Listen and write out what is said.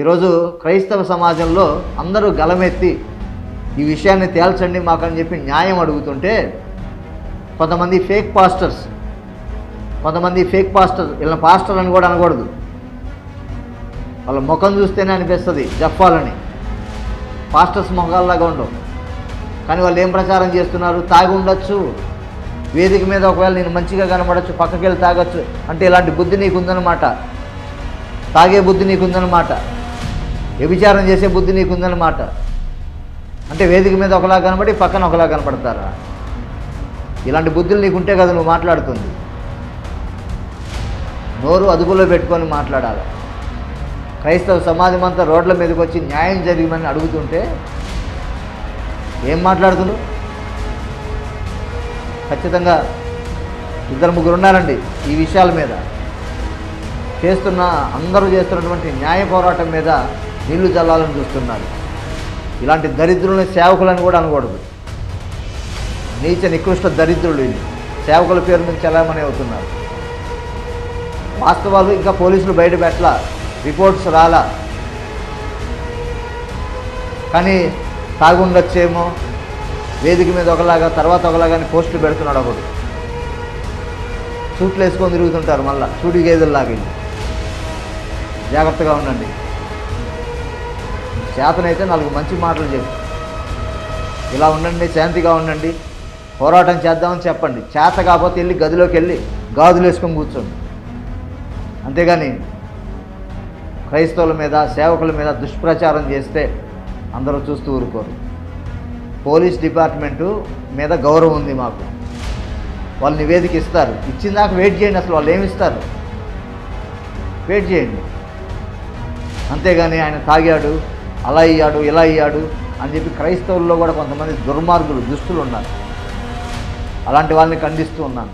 ఈరోజు క్రైస్తవ సమాజంలో అందరూ గలమెత్తి ఈ విషయాన్ని తేల్చండి మాకని చెప్పి న్యాయం అడుగుతుంటే కొంతమంది ఫేక్ పాస్టర్స్ కొంతమంది ఫేక్ పాస్టర్ వీళ్ళని పాస్టర్ అని కూడా అనకూడదు. వాళ్ళ ముఖం చూస్తేనే అనిపిస్తుంది చెప్పాలని పాస్టర్స్ ముఖాల్లాగా ఉండవు. కానీ వాళ్ళు ఏం ప్రచారం చేస్తున్నారు? తాగి ఉండొచ్చు. వేదిక మీద ఒకవేళ నేను మంచిగా కనబడచ్చు పక్కకి వెళ్ళి తాగొచ్చు అంటే ఇలాంటి బుద్ధి నీకుందనమాట తాగే బుద్ధి నీకుందనమాట వ్యభిచారం చేసే బుద్ధి నీకుందనమాట అంటే వేదిక మీద ఒకలా కనబడి పక్కన ఒకలా కనపడతారా? ఇలాంటి బుద్ధులు నీకుంటే కదా నువ్వు మాట్లాడుతుంది. నోరు అదుపులో పెట్టుకొని మాట్లాడాలి. క్రైస్తవ సమాజం అంతా రోడ్ల మీదకి వచ్చి న్యాయం జరిగమని అడుగుతుంటే ఏం మాట్లాడుతున్నావు? ఖచ్చితంగా ఇద్దరు ముగ్గురు ఉన్నారండి ఈ విషయాల మీద. చేస్తున్న అందరూ చేస్తున్నటువంటి న్యాయ పోరాటం మీద నీళ్ళు చల్లాలని చూస్తున్నారు. ఇలాంటి దరిద్రులని సేవకులని కూడా అనకూడదు. నీచ నికృష్ట దరిద్రులు వీళ్ళు సేవకుల పేరు మీద చలామణి అవుతున్నారు. వాస్తవాలు ఇంకా పోలీసులు బయట పెట్టలా రిపోర్ట్స్ రాలా. కానీ తాగుండొచ్చేమో వేదిక మీద ఒకలాగా తర్వాత ఒకలాగా అని పోస్టులు పెడుతున్నాడు ఒకడు. సూట్లు వేసుకొని తిరుగుతుంటారు మళ్ళీ సూటి గేదెల్లాగా జాగ్రత్తగా ఉండండి. చేతనైతే నాలుగు మంచి మాటలు చెప్పి. ఇలా ఉండండి శాంతిగా ఉండండి. పోరాటం చేద్దామని చెప్పండి. చేత కాకపోతే వెళ్ళి గదిలోకి వెళ్ళి గాజులు వేసుకొని కూర్చోండి. అంతేగాని క్రైస్తవుల మీద సేవకుల మీద దుష్ప్రచారం చేస్తే అందరూ చూస్తూ ఊరుకోరు. పోలీస్ డిపార్ట్మెంటు మీద గౌరవం ఉంది మాకు. వాళ్ళు నివేదిక ఇస్తారు. ఇచ్చిందాక వెయిట్ చేయండి అసలు వాళ్ళు ఏమిస్తారు? వెయిట్ చేయండి. అంతేగాని ఆయన తాగాడు. అలా అయ్యాడు ఇలా అయ్యాడు అని చెప్పి క్రైస్తవుల్లో కూడా కొంతమంది దుర్మార్గులు దుస్తులు ఉన్నారు అలాంటి వాళ్ళని ఖండిస్తూ ఉన్నాను.